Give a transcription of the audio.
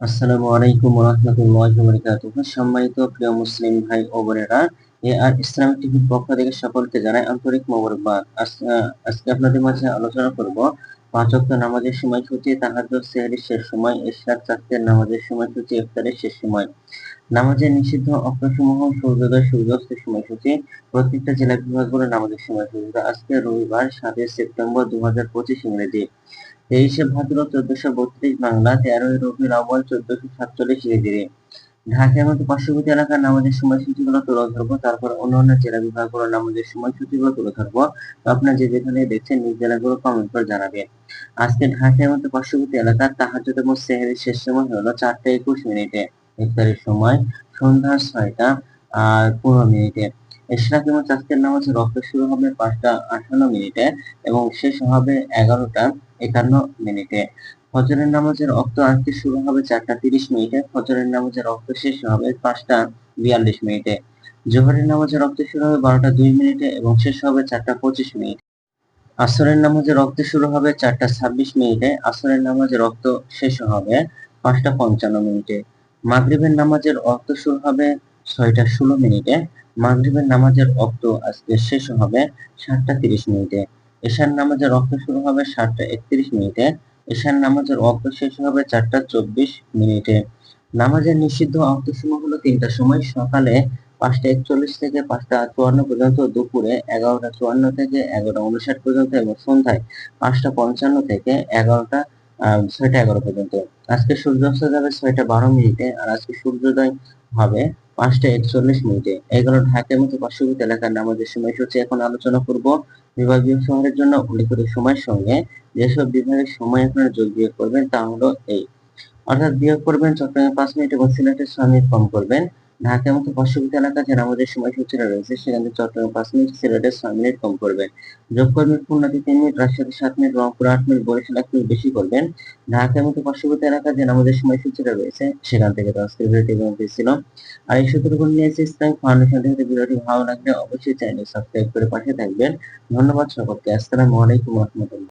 আসসালামু আলাইকুম রহমতুল্লাহ বরকাতুহ সম্মানিত প্রিয় মুসলিম ভাই ও বোনেরা এ আর টিভির পক্ষ থেকে সকলকে জানাই আন্তরিক মোবারকবাদ। আজকে আপনাদের মাঝে আলোচনা করব পাঁচ নামাজের সময়সূচি, তাহাজ্জুদ সেহরির শেষ সময়, ইশরাক নামাজের সময়সূচি, ইফতারের শেষ সময়। নামাজের নিষিদ্ধ অক্ষসমূহ সূর্যোদয় সূর্যাস্তের সময়সূচি, প্রত্যেকটা জেলা বিভাগগুলোর নামাজের সময়সূচি। আজকে রবিবার সাতই সেপ্টেম্বর দু হাজার পঁচিশ ইংরেজি। তেইশে ভাদ্র চোদ্দশো বত্রিশ বাংলা, তেরোই রবিউল আউয়াল, চোদ্দশো সাতচল্লিশ হিজরি। ঢাকার মতো পার্শ্ববর্তী এলাকার নামাজের সময়সূচিগুলো তুলে ধরবো, তারপর অন্যান্য জেলা বিভাগগুলোর নামাজের সময়সূচিগুলো তুলে ধরবো। আপনারা যে যেখানে দেখছেন, নিজ জেলাগুলো কমেন্ট করে জানাবেন। আজকে ঢাকার মতো পার্শ্ববর্তী এলাকার তাহাজ্জুদ এবং সেহেরের শেষ সময় হলো চারটা একুশ মিনিটে। ইফতারের সময় সন্ধ্যা ছয়টা আর পনেরো মিনিটে। এশরাক এবং চাষের নামাজের রক্ত শুরু হবে পাঁচটা আঠান্ন মিনিটে এবং শেষ হবে এগারোটা একান্ন মিনিটে। ফজরের নামাজের অক্ত আজকে শুরু হবে চারটা তিরিশ মিনিটে, ফজরের নামাজের রক্ত শেষ হবে পাঁচটা বিয়াল্লিশ মিনিটে। জোহরের নামাজের রক্ত শুরু হবে বারোটা দুই মিনিটে এবং শেষ হবে চারটা পঁচিশ মিনিট। আসরের নামাজে রক্ত শুরু হবে চারটা ছাব্বিশ মিনিটে, আসরের নামাজের রক্ত শেষ হবে পাঁচটা পঞ্চান্ন মিনিটে। মাগরিবের নামাজের রক্ত শুরু হবে ছয়টা ষোলো মিনিটে, মাগরিবের নামাজের রক্ত আজকে শেষ হবে সাতটা তিরিশ মিনিটে। এশার নামাজের রক্ত শুরু হবে সাতটা একত্রিশ মিনিটে। এশার নামাজের রক্ত শেষ হবে চারটা চব্বিশ মিনিটে। নামাজের নিষিদ্ধ অক্ত সময় হলো তিনটা সময়। সকালে পাঁচটা একচল্লিশ থেকে পাঁচটা চুয়ান্ন পর্যন্ত, দুপুরে এগারোটা চুয়ান্ন থেকে এগারোটা উনষাট পর্যন্ত এবং সন্ধ্যায় পাঁচটা পঞ্চান্ন থেকে এগারোটা ছয়টা এগারো পর্যন্ত। আজকে সূর্যাস্ত যাবে ছয়টা বারো মিনিটে আর আজকে সূর্যোদয় হবে পাঁচটা একচল্লিশ মিনিটে। এগুলো ঢাকার মতো পার্শ্ববর্তী এলাকার নামাজের সময়সূচি এখন আলোচনা করব। বিভাগীয় শহরের জন্য উল্লেখিত সময়ের সঙ্গে যেসব বিভাগের সময় আপনারা যোগ বিয়োগ করবেন তা হলো এই। অর্থাৎ বিয়োগ করবেন চট্টগ্রামে পাঁচ মিনিট এবং সিলেটের ছয় মিনিট কম করবেন। ঢাকার মতো পার্শ্ববর্তী এলাকা যে আমাদের সময়সূচিটা রয়েছে, সেখান থেকে চট্টগ্রাম পাঁচ মিনিট, সিলেটের ছয় মিনিট কম করবেন যোগ করবেন খুলনাতে তিন মিনিট, রাজশাহী সাত মিনিট, রংপুর আট মিনিট, বরিশাল এক মিনিট বেশি করবেন। ঢাকার মতো পার্শ্ববর্তী এলাকা যে আমাদের সময়সূচিটা রয়েছে, সেখান থেকে তো ছিল। আর এই সূত্রগুলো নিয়েছে ইসলামিক ফাউন্ডেশন থেকে ভিডিওটি ভালো লাগলে অবশ্যই চ্যানেল সাবস্ক্রাইব করে পাশে থাকবেন। ধন্যবাদ সকলকে। আসসালামু আলাইকুম রহমতুল্লাহ।